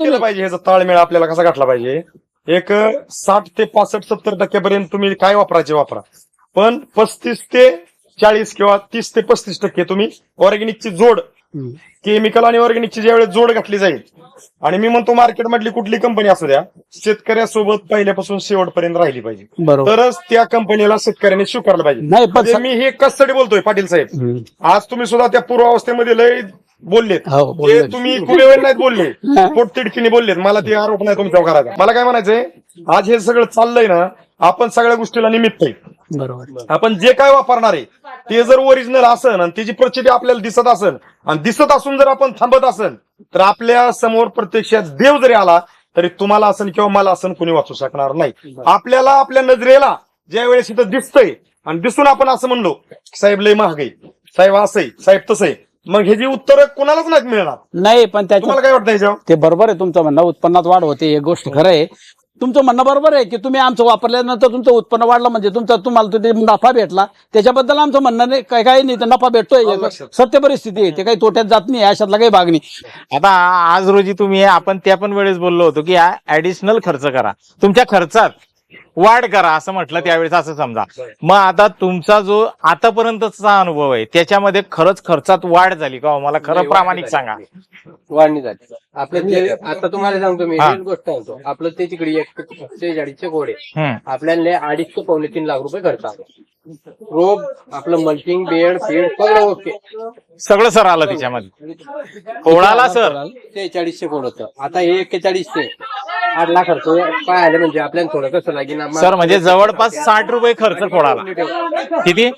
केलं पाहिजे ह्याचा ताळमेळ आपल्याला कसा गाठला पाहिजे? एक साठ ते पासष्ट सत्तर टक्क्यापर्यंत तुम्ही काय वापरायचे वापरा. पण पस्तीस ते चाळीस किंवा तीस ते पस्तीस टक्के तुम्ही ऑर्गॅनिकची जोड. केमिकल आणि ऑर्गॅनिकची ज्यावेळेस जोड घातली जाईल. आणि मी म्हणतो मार्केट मधली कुठली कंपनी असू द्या शेतकऱ्यासोबत पहिल्यापासून शेवटपर्यंत राहिली पाहिजे. तरच त्या कंपनीला शेतकऱ्याने स्वीकारलं पाहिजे. म्हणजे मी हे कशासाठी बोलतोय पाटील साहेब. आज तुम्ही सुद्धा त्या पूर्वावस्थेमध्ये लय बोललेत. हो ते बोललो. तुम्ही कुठे वेळ नाहीत बोलले. पोटतिडकीने बोललेत. मला ते आरोप नाही तुमच्यावर करायचा. मला काय म्हणायचंय? आज हे सगळं चाललंय ना आपण सगळ्या गोष्टीला निमित्त आहे. बरोबर. आपण जे काय वापरणार आहे ते जर ओरिजिनल असन आणि त्याची प्रचिती आपल्याला दिसत असन आणि दिसत असून जर आपण थांबत असन तर आपल्यासमोर प्रत्यक्षात देव जरी आला तरी तुम्हाला असन किंवा मला असन कुणी वाचू शकणार नाही. आपल्याला आपल्या नजरेला ज्या वेळेस इथं दिसतंय आणि दिसून आपण असं म्हणलो साहेब लय महाग आहे. साहेब असं आहे. साहेब तसं आहे. मग ह्याची उत्तर कुणालाच नाही मिळणार. नाही पण त्याच्या तुम्हाला काय वाटतं ते बरोबर आहे तुमचं म्हणणं उत्पन्नात वाढ होते ही गोष्ट खरं आहे. तुमचं म्हणणं बरोबर आहे की तुम्ही आमचं वापरल्यानंतर तुमचं उत्पन्न वाढलं म्हणजे तुमचा तुम्हाला ते नफा भेटला. त्याच्याबद्दल आमचं म्हणणं नाही काय काही नाही तर नफा भेटतोय. लक्षात. सत्य परिस्थिती आहे ते काही तोट्यात जात नाही अशातला काही भाग नाही. आता आज रोजी तुम्ही आपण त्या पण वेळेस बोललो होतो की ऍडिशनल खर्च करा. तुमच्या खर्चात वाढ करा असं म्हटलं त्यावेळेस असं समजा. मग आता तुमचा जो आतापर्यंतचा अनुभव आहे त्याच्यामध्ये खरंच खर्चात वाढ झाली का हो? मला खरं प्रामाणिक सांगा. वाढणी झाली. आपलं ते आता तुम्हाला सांगतो मी हा. एक गोष्ट सांगतो. आपलं ते तिकडे एक शेजारीचे घोडे. हम्म. आपल्याला अडीच ते पावणे तीन लाख रुपये खर्च आला. रोग आपलं मल्चिंग बेड फीड सगळं ओके. सगळं सर आलं त्याच्यामध्ये कोणाला सर? शेहेचाळीसशे कोड होतं? आता हे एक्केचाळीसशे. आठ लाख खर्च काय आले म्हणजे आपल्याला थोडं कसं लागेल सर म्हणजे जवळपास साठ रुपये खर्च कोणाला किती?